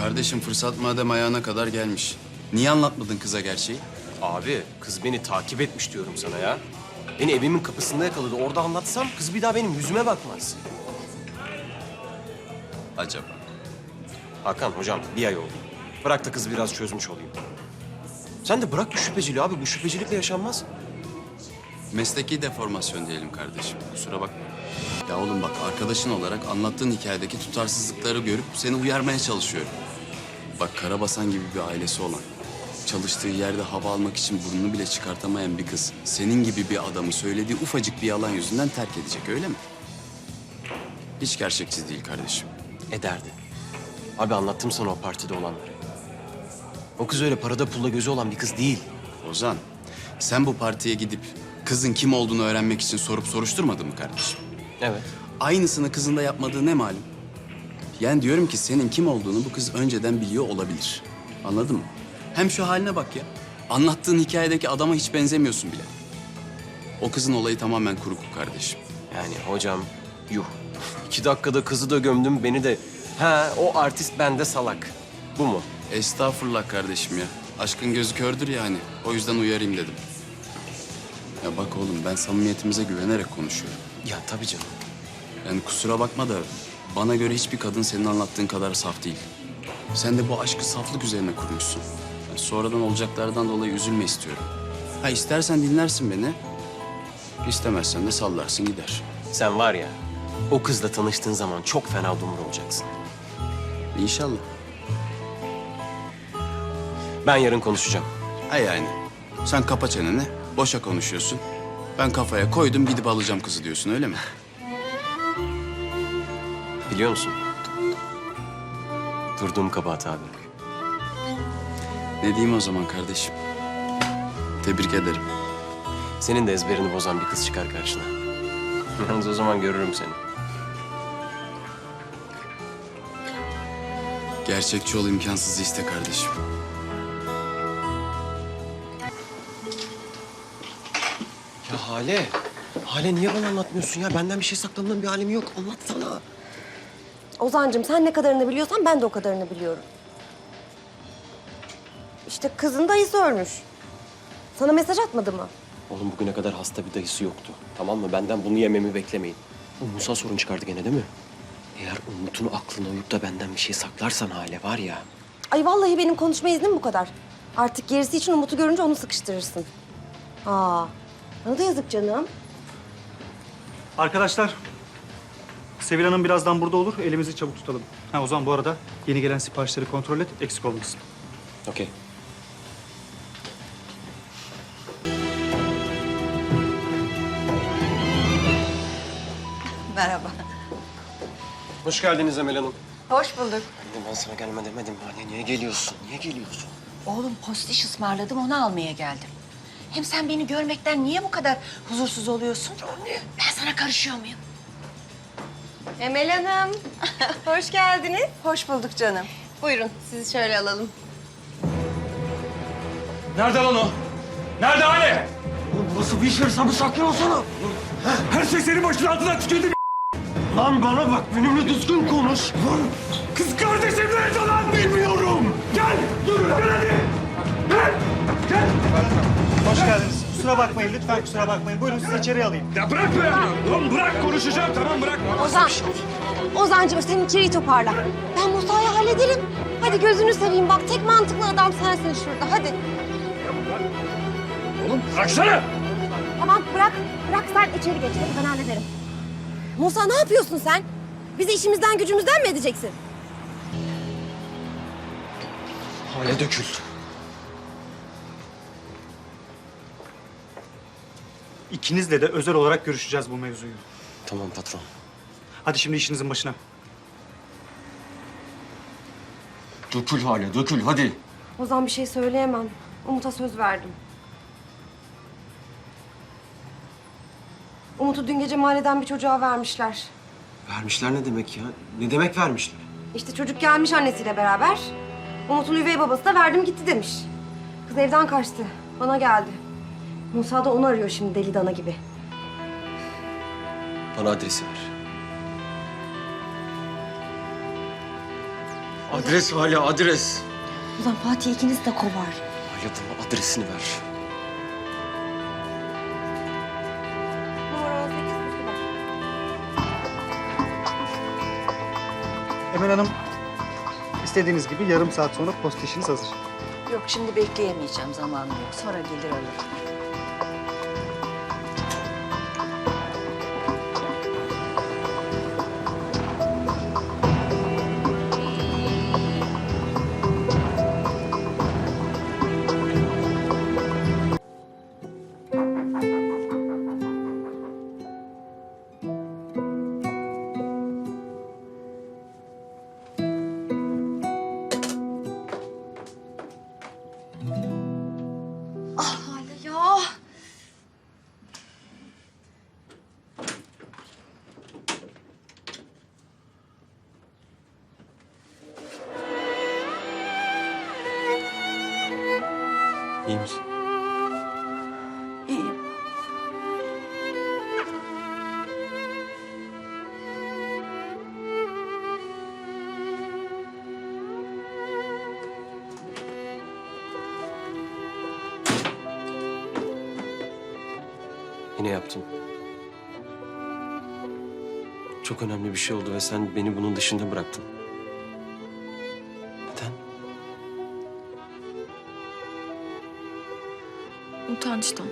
Kardeşim fırsat madem ayağına kadar gelmiş. Niye anlatmadın kıza gerçeği? Abi kız beni takip etmiş diyorum sana ya. Beni evimin kapısında yakaladı. Orada anlatsam kız bir daha benim yüzüme bakmaz. Acaba? Hakan hocam bir ay oldu. Bırak da kızı biraz çözmüş olayım. Sen de bırak bu şüpheciliği abi. Bu şüphecilikle yaşanmaz. Mesleki deformasyon diyelim kardeşim. Kusura bakma. Ya oğlum bak arkadaşın olarak anlattığın hikayedeki tutarsızlıkları görüp seni uyarmaya çalışıyorum. Bak Karabasan gibi bir ailesi olan, çalıştığı yerde hava almak için burnunu bile çıkartamayan bir kız, senin gibi bir adamı söylediği ufacık bir yalan yüzünden terk edecek öyle mi? Hiç gerçekçi değil kardeşim. Ederdi. Abi anlattım sana o partide olanları. O kız öyle parada pulla gözü olan bir kız değil. Ozan, sen bu partiye gidip kızın kim olduğunu öğrenmek için sorup soruşturmadın mı kardeşim? Evet. Aynısını kızın da yapmadığı ne malum? Yani diyorum ki senin kim olduğunu bu kız önceden biliyor olabilir. Anladın mı? Hem şu haline bak ya. Anlattığın hikayedeki adama hiç benzemiyorsun bile. O kızın olayı tamamen kuru kuku kardeşim. Yani hocam yuh. İki dakikada kızı da gömdüm beni de. Ha o artist bende salak. Bu mu? Estağfurullah kardeşim ya. Aşkın gözü kördür yani. O yüzden uyarayım dedim. Ya bak oğlum ben samimiyetimize güvenerek konuşuyorum. Ya tabii canım. Yani kusura bakma da bana göre hiçbir kadın senin anlattığın kadar saf değil. Sen de bu aşkı saflık üzerine kurmuşsun. Yani sonradan olacaklardan dolayı üzülme istiyorum. Ha istersen dinlersin beni. İstemezsen de sallarsın gider. Sen var ya o kızla tanıştığın zaman çok fena dumur olacaksın. İnşallah. Ben yarın konuşacağım. Ha yani. Sen kapa çeneni, boşa konuşuyorsun. Ben kafaya koydum gidip alacağım kızı diyorsun öyle mi? Biliyor musun? Durduğum kabahat abi. Ne diyeyim o zaman kardeşim? Tebrik ederim. Senin de ezberini bozan bir kız çıkar karşına. Yalnız o zaman görürüm seni. Gerçekçi ol imkansızı iste kardeşim. Ya Hale. Hale niye bana anlatmıyorsun ya? Benden bir şey sakladığın bir halim yok. Anlatsana. Ozancığım sen ne kadarını biliyorsan ben de o kadarını biliyorum. İşte kızın dayısı ölmüş. Sana mesaj atmadı mı? Oğlum bugüne kadar hasta bir dayısı yoktu. Tamam mı? Benden bunu yememi beklemeyin. Musa sorun çıkardı gene değil mi? Eğer Umut'un aklına uyup da benden bir şey saklarsan Hale var ya... Ay vallahi benim konuşma iznim bu kadar. Artık gerisi için Umut'u görünce onu sıkıştırırsın. Aa, bana da yazık canım. Arkadaşlar, Sevil Hanım birazdan burada olur. Elimizi çabuk tutalım. Ha, o zaman bu arada yeni gelen siparişleri kontrol et, eksik olmasın. Okey. Merhaba. Hoş geldiniz Emel Hanım. Hoş bulduk. Anne ben sana gelme demedim mi? Anne niye geliyorsun? Niye geliyorsun? Oğlum postiş ısmarladım onu almaya geldim. Hem sen beni görmekten niye bu kadar huzursuz oluyorsun? Anne. Ben sana karışıyor muyum? Emel Hanım, hoş geldiniz. Hoş bulduk canım. Buyurun, sizi şöyle alalım. Nerede lan o? Nerede Ali? Burası bir iş hesabı saklıyorsana. Her şey senin başının altından tükendi. Lan bana bak benimle düzgün konuş. Lan kız kardeşim nerede lan bilmiyorum. Gel dur gel hadi. Gel. Gel. Hoş geldiniz. Kusura bakmayın, lütfen kusura bakmayın. Buyurun sizi içeri alayım. Ya bırak be ya. Lan bırak konuşacağım tamam bırak. Ozan, Ozancığım sen içeriği toparla. Ben Musa'yı hallederim. Hadi gözünü seveyim bak tek mantıklı adam sensin şurada hadi. Oğlum bıraksana. Tamam bırak, bırak sen içeri geç. Ben hallederim. Musa ne yapıyorsun sen? Bizi işimizden gücümüzden mi edeceksin? Hale dökül. İkinizle de özel olarak görüşeceğiz bu mevzuyu. Tamam patron. Hadi şimdi işinizin başına. Dökül Hale dökül hadi. Ozan bir şey söyleyemem. Umut'a söz verdim. Umut'u dün gece mahalleden bir çocuğa vermişler. Vermişler ne demek ya? Ne demek vermişler? İşte çocuk gelmiş annesiyle beraber. Umut'un üvey babası da verdim gitti demiş. Kız evden kaçtı. Bana geldi. Musa da onu arıyor şimdi deli dana gibi. Bana adresi ver. Adres hala adres. Ulan Fatih ikiniz de kovar. Hala bana adresini ver. Numara 18 Mustafa. Emel Hanım, istediğiniz gibi yarım saat sonra post işiniz hazır. Yok şimdi bekleyemeyeceğim zamanım yok. Sonra gelir alırım. İyi misin? İyiyim. Yine yaptım. Çok önemli bir şey oldu ve sen beni bunun dışında bıraktın. Utançtan.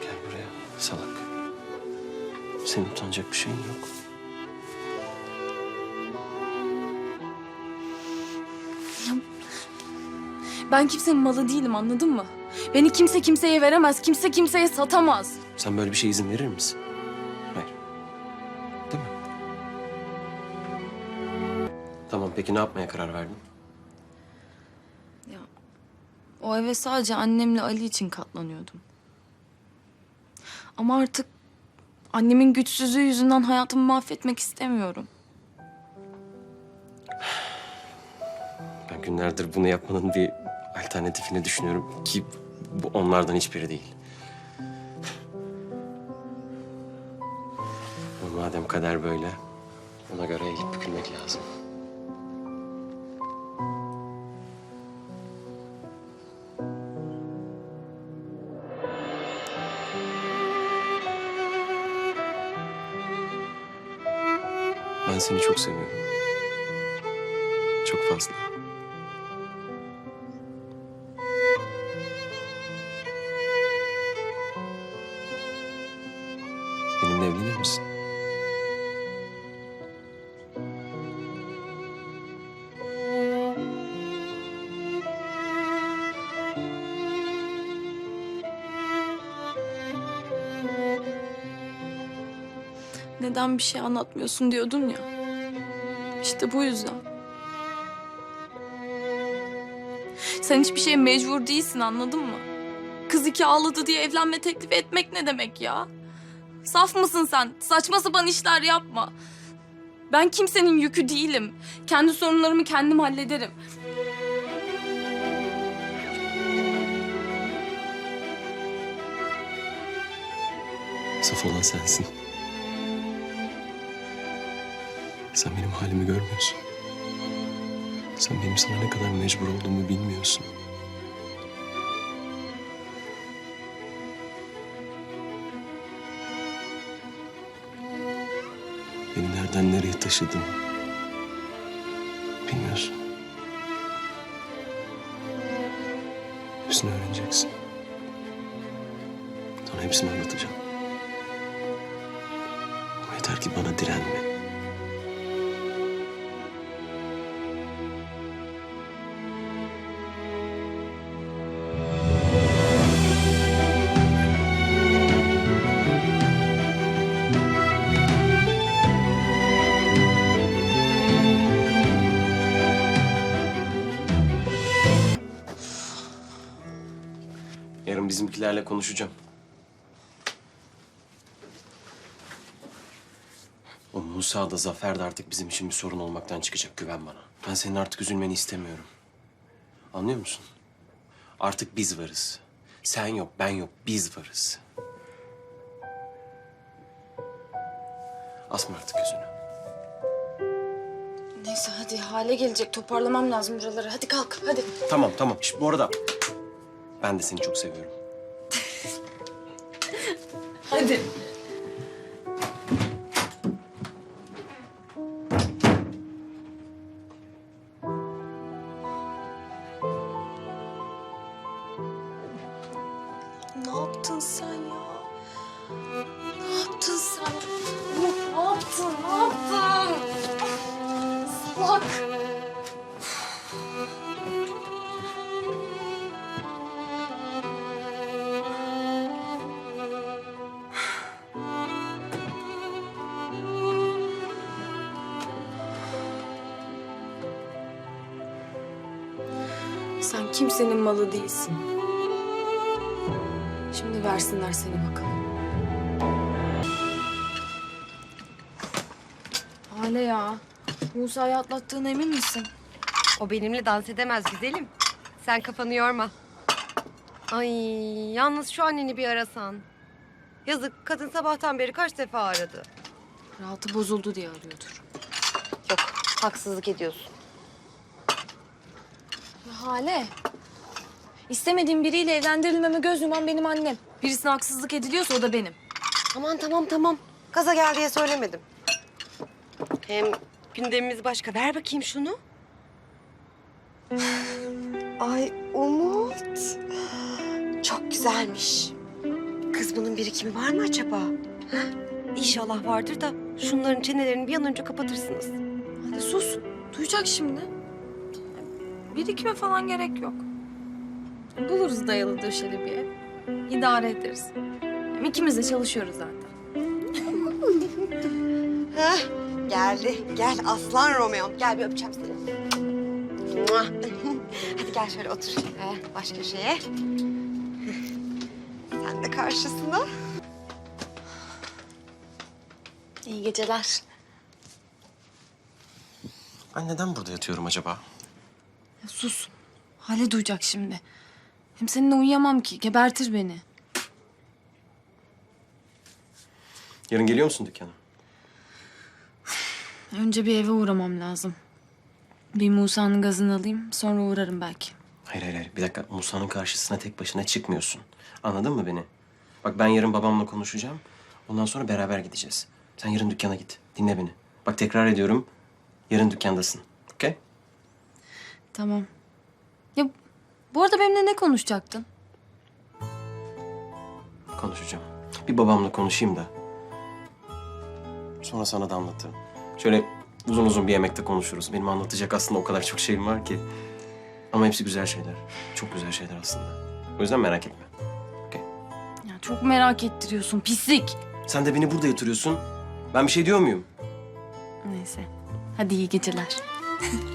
Gel buraya salak. Senin utanacak bir şeyin yok. Ben kimsenin malı değilim anladın mı? Beni kimse kimseye veremez, kimse kimseye satamaz. Sen böyle bir şeye izin verir misin? Hayır. Değil mi? Tamam peki ne yapmaya karar verdin? O eve sadece annemle Ali için katlanıyordum. Ama artık annemin güçsüzlüğü yüzünden hayatımı mahvetmek istemiyorum. Ben günlerdir bunu yapmanın bir alternatifini düşünüyorum ki bu onlardan hiçbiri değil. Ama madem kader böyle, ona göre eğilip bükülmek lazım. Çok seviyorum. Çok fazla. Benimle evlenir misin? Neden bir şey anlatmıyorsun diyordun ya. İşte bu yüzden. Sen hiçbir şeye mecbur değilsin anladın mı? Kız iki ağladı diye evlenme teklifi etmek ne demek ya? Saf mısın sen? Saçma sapan işler yapma. Ben kimsenin yükü değilim. Kendi sorunlarımı kendim hallederim. Saf olan sensin. Sen benim halimi görmüyorsun. Sen benim sana ne kadar mecbur olduğumu bilmiyorsun. Beni nereden nereye taşıdın bilmiyorsun. Hepsini öğreneceksin. Sana hepsini anlatacağım. Yeter ki bana direnme. Bizimkilerle konuşacağım. O Musa da Zafer de artık bizim için bir sorun olmaktan çıkacak güven bana. Ben senin artık üzülmeni istemiyorum. Anlıyor musun? Artık biz varız. Sen yok, ben yok, biz varız. Asma artık yüzünü. Neyse hadi hale gelecek. Toparlamam lazım buraları. Hadi kalk hadi. Tamam tamam. Şş, bu arada ben de seni çok seviyorum. Hadi. Sen kimsenin malı değilsin. Şimdi versinler seni bakalım. Hale ya. Musa'yı atlattığına emin misin? O benimle dans edemez güzelim. Sen kafanı yorma. Ay yalnız şu anneni bir arasan. Yazık kadın sabahtan beri kaç defa aradı. Rahatı bozuldu diye arıyordur. Yok haksızlık ediyorsun. Hale. İstemediğim biriyle evlendirilmeme göz yuman benim annem. Birisine haksızlık ediliyorsa o da benim. Tamam tamam tamam. Gaza gel diye söylemedim. Hem gündemimiz başka. Ver bakayım şunu. Ay Umut. Çok güzelmiş. Kız bunun birikimi var mı acaba? İnşallah vardır da şunların çenelerini bir an önce kapatırsınız. Hadi sus. Duyacak şimdi. Birikime falan gerek yok. Buluruz dayalı döşeli bir ev. İdare ederiz. Hem ikimiz de çalışıyoruz zaten. Heh, geldi. Gel aslan Romeo. Gel bir öpeceğim seni. Mua. Hadi gel şöyle otur. Ee, baş köşeye. Sen de karşısına. İyi geceler. Ben neden burada yatıyorum acaba? Ya sus. Hale duyacak şimdi. Hem seninle uyuyamam ki. Gebertir beni. Yarın geliyor musun dükkana? Önce bir eve uğramam lazım. Bir Musa'nın gazını alayım. Sonra uğrarım belki. Hayır hayır hayır. Bir dakika Musa'nın karşısına tek başına çıkmıyorsun. Anladın mı beni? Bak ben yarın babamla konuşacağım. Ondan sonra beraber gideceğiz. Sen yarın dükkana git. Dinle beni. Bak tekrar ediyorum. Yarın dükkandasın. Okey? Tamam. Ya bu arada benimle ne konuşacaktın? Konuşacağım. Bir babamla konuşayım da. Sonra sana da anlatırım. Şöyle uzun uzun bir yemekte konuşuruz. Benim anlatacak aslında o kadar çok şeyim var ki. Ama hepsi güzel şeyler. Çok güzel şeyler aslında. O yüzden merak etme. Okey? Ya çok merak ettiriyorsun pislik. Sen de beni burada yatırıyorsun. Ben bir şey diyor muyum? Neyse. Hadi iyi geceler.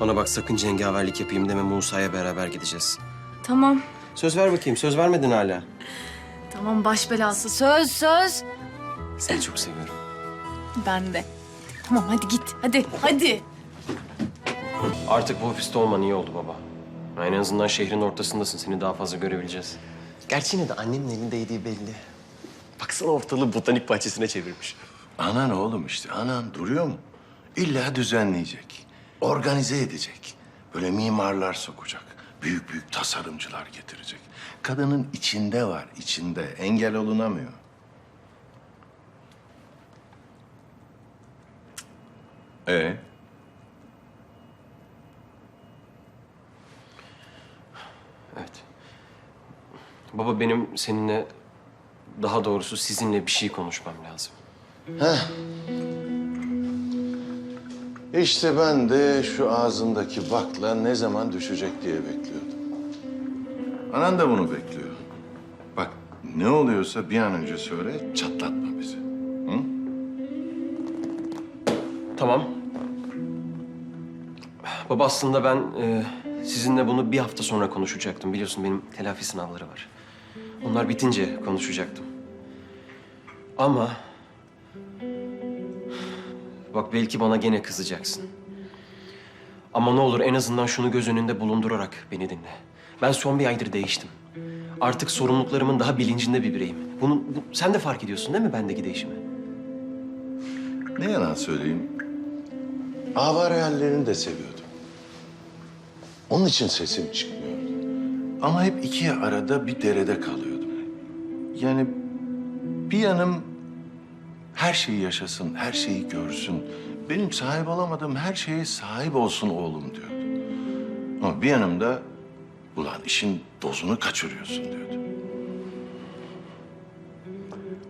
Bana bak sakın cengaverlik yapayım deme Musa'ya beraber gideceğiz. Tamam. Söz ver bakayım. Söz vermedin hala. Tamam baş belası. Söz söz. Seni çok seviyorum. Ben de. Tamam hadi git. Hadi hadi. Artık bu ofiste olman iyi oldu baba. En azından şehrin ortasındasın. Seni daha fazla görebileceğiz. Gerçi yine de annemin elindeydiği belli. Baksana ortalığı botanik bahçesine çevirmiş. Anan oğlum işte, anan duruyor mu? İlla düzenleyecek, organize edecek. Böyle mimarlar sokacak, büyük büyük tasarımcılar getirecek. Kadının içinde var, içinde. Engel olunamıyor. Ee? Evet. Baba benim seninle, daha doğrusu sizinle bir şey konuşmam lazım. İşte ben de şu ağzındaki bakla ne zaman düşecek diye bekliyordum. Anan da bunu bekliyor. Bak ne oluyorsa bir an önce söyle, çatlatma bizi. Hı? Tamam. Baba aslında ben e, sizinle bunu bir hafta sonra konuşacaktım. Biliyorsun benim telafi sınavları var. Onlar bitince konuşacaktım. Ama... Bak belki bana gene kızacaksın. Ama ne olur en azından şunu göz önünde bulundurarak beni dinle. Ben son bir aydır değiştim. Artık sorumluluklarımın daha bilincinde bir bireyim. Bunu bu- sen de fark ediyorsun değil mi bendeki değişimi? Ne yalan söyleyeyim. Avare hallerini de seviyordum. Onun için sesim çıkmıyordu. Ama hep iki arada bir derede kalıyordum. Yani bir yanım her şeyi yaşasın, her şeyi görsün. Benim sahip olamadığım her şeye sahip olsun oğlum diyordu. Ama bir yanım da ulan işin dozunu kaçırıyorsun diyordu.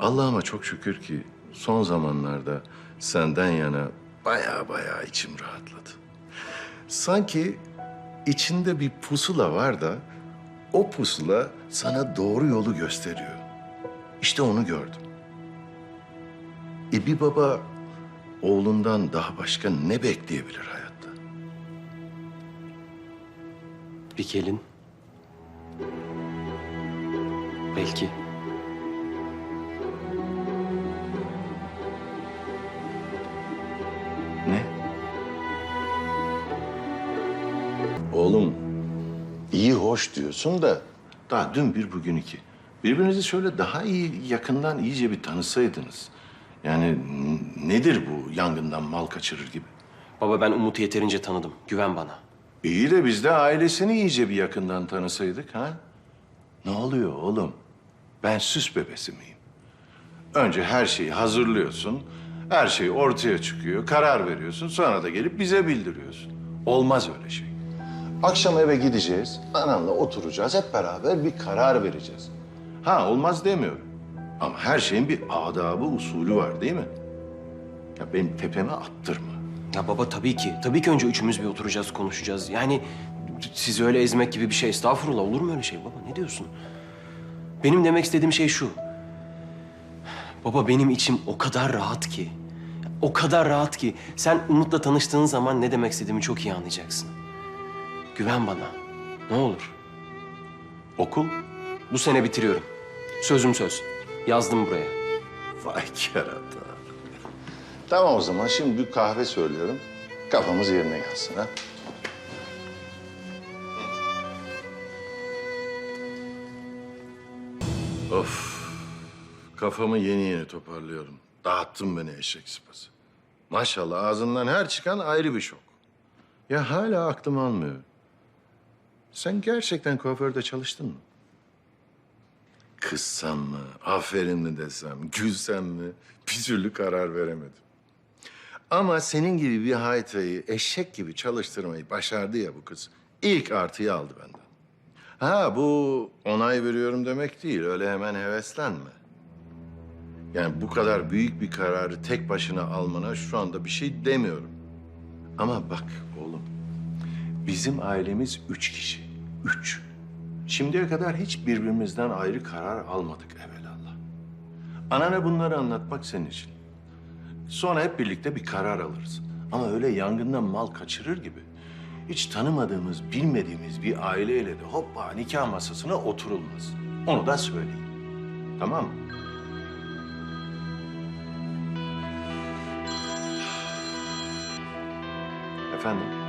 Allah'ıma çok şükür ki son zamanlarda senden yana baya baya içim rahatladı. Sanki içinde bir pusula var da o pusula sana doğru yolu gösteriyor. İşte onu gördüm. E bir baba oğlundan daha başka ne bekleyebilir hayatta? Bir kelin. Belki. Ne? Oğlum, iyi hoş diyorsun da daha dün bir bugün iki. Birbirinizi şöyle daha iyi yakından iyice bir tanısaydınız. Yani nedir bu yangından mal kaçırır gibi? Baba ben Umut'u yeterince tanıdım. Güven bana. İyi de biz de ailesini iyice bir yakından tanısaydık ha? Ne oluyor oğlum? Ben süs bebesi miyim? Önce her şeyi hazırlıyorsun, her şey ortaya çıkıyor, karar veriyorsun, sonra da gelip bize bildiriyorsun. Olmaz öyle şey. Akşam eve gideceğiz, anamla oturacağız, hep beraber bir karar vereceğiz. Ha olmaz demiyorum. Ama her şeyin bir adabı, usulü var değil mi? Ya benim tepeme attırma. Ya baba tabii ki. Tabii ki önce üçümüz bir oturacağız, konuşacağız. Yani sizi öyle ezmek gibi bir şey. Estağfurullah olur mu öyle şey baba? Ne diyorsun? Benim demek istediğim şey şu. Baba benim içim o kadar rahat ki. O kadar rahat ki. Sen Umut'la tanıştığın zaman ne demek istediğimi çok iyi anlayacaksın. Güven bana. Ne olur. Okul Bu sene bitiriyorum. Sözüm söz. Yazdım buraya. Vay kerata. Tamam o zaman şimdi bir kahve söylüyorum. Kafamız yerine gelsin ha. Of. Kafamı yeni yeni toparlıyorum. Dağıttın beni eşek sıpası. Maşallah ağzından her çıkan ayrı bir şok. Ya hala aklım almıyor. Sen gerçekten kuaförde çalıştın mı? Kızsam mı, aferin mi desem, gülsem mi bir türlü karar veremedim. Ama senin gibi bir haytayı eşek gibi çalıştırmayı başardı ya bu kız. İlk artıyı aldı benden. Ha bu onay veriyorum demek değil, öyle hemen heveslenme. Yani bu kadar büyük bir kararı tek başına almana şu anda bir şey demiyorum. Ama bak oğlum, bizim ailemiz üç kişi, üç. Şimdiye kadar hiç birbirimizden ayrı karar almadık evelallah. Anana bunları anlatmak senin için. Sonra hep birlikte bir karar alırız. Ama öyle yangından mal kaçırır gibi. Hiç tanımadığımız, bilmediğimiz bir aileyle de hoppa nikah masasına oturulmaz. Onu da söyleyeyim. Tamam mı? Efendim?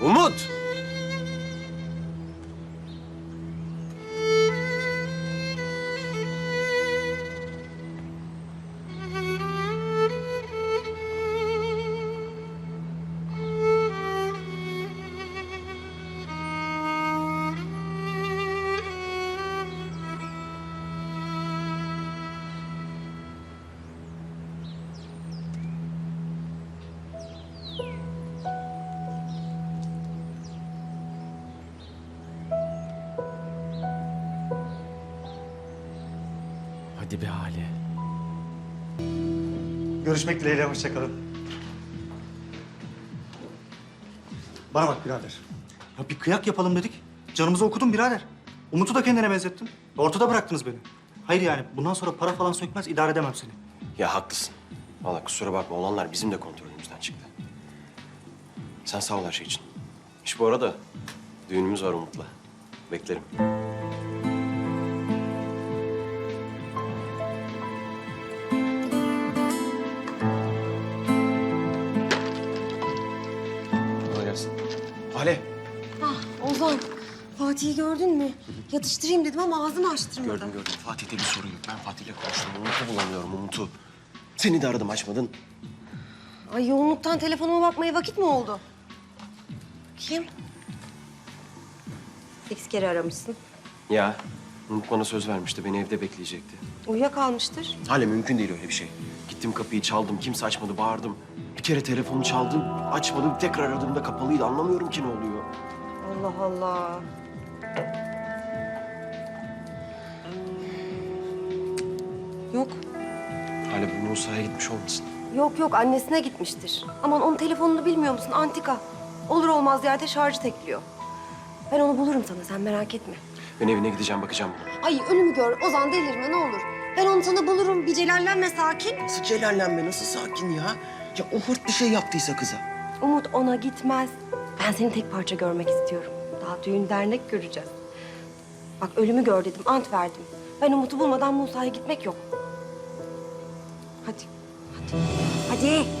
Umut! Görüşmek dileğiyle, hoşçakalın. Bana bak birader. Ya bir kıyak yapalım dedik. Canımızı okudun birader. Umut'u da kendine benzettin. Ortada bıraktınız beni. Hayır yani bundan sonra para falan sökmez, idare edemem seni. Ya haklısın. Vallahi kusura bakma olanlar bizim de kontrolümüzden çıktı. Sen sağ ol her şey için. İş bu arada düğünümüz var Umut'la. Beklerim. Yatıştırayım dedim ama ağzını açtırmadı. Gördüm gördüm. Fatih'te bir sorun yok. Ben Fatih'le konuştum. Umut'u bulamıyorum Umut'u. Seni de aradım açmadın. Ay yoğunluktan telefonuma bakmaya vakit mi oldu? Kim? Sekiz kere aramışsın. Ya Umut bana söz vermişti. Beni evde bekleyecekti. Uyuyakalmıştır. Hala mümkün değil öyle bir şey. Gittim kapıyı çaldım. Kimse açmadı. Bağırdım. Bir kere telefonu çaldım. Açmadım. Tekrar aradığımda kapalıydı. Anlamıyorum ki ne oluyor. Allah Allah. Yok. Hala bu Musa'ya gitmiş olmasın? Yok yok annesine gitmiştir. Aman onun telefonunu bilmiyor musun? Antika. Olur olmaz yerde şarjı tekliyor. Ben onu bulurum sana sen merak etme. Ben evine gideceğim bakacağım buna. Ay ölümü gör Ozan delirme ne olur. Ben onu sana bulurum bir celallenme sakin. Nasıl celallenme? Nasıl sakin ya? Ya o hırt bir şey yaptıysa kıza. Umut ona gitmez. Ben seni tek parça görmek istiyorum. Daha düğün dernek göreceğiz. Bak ölümü gör dedim, ant verdim. Ben Umut'u bulmadan Musa'ya gitmek yok. Hadi, hadi, hadi.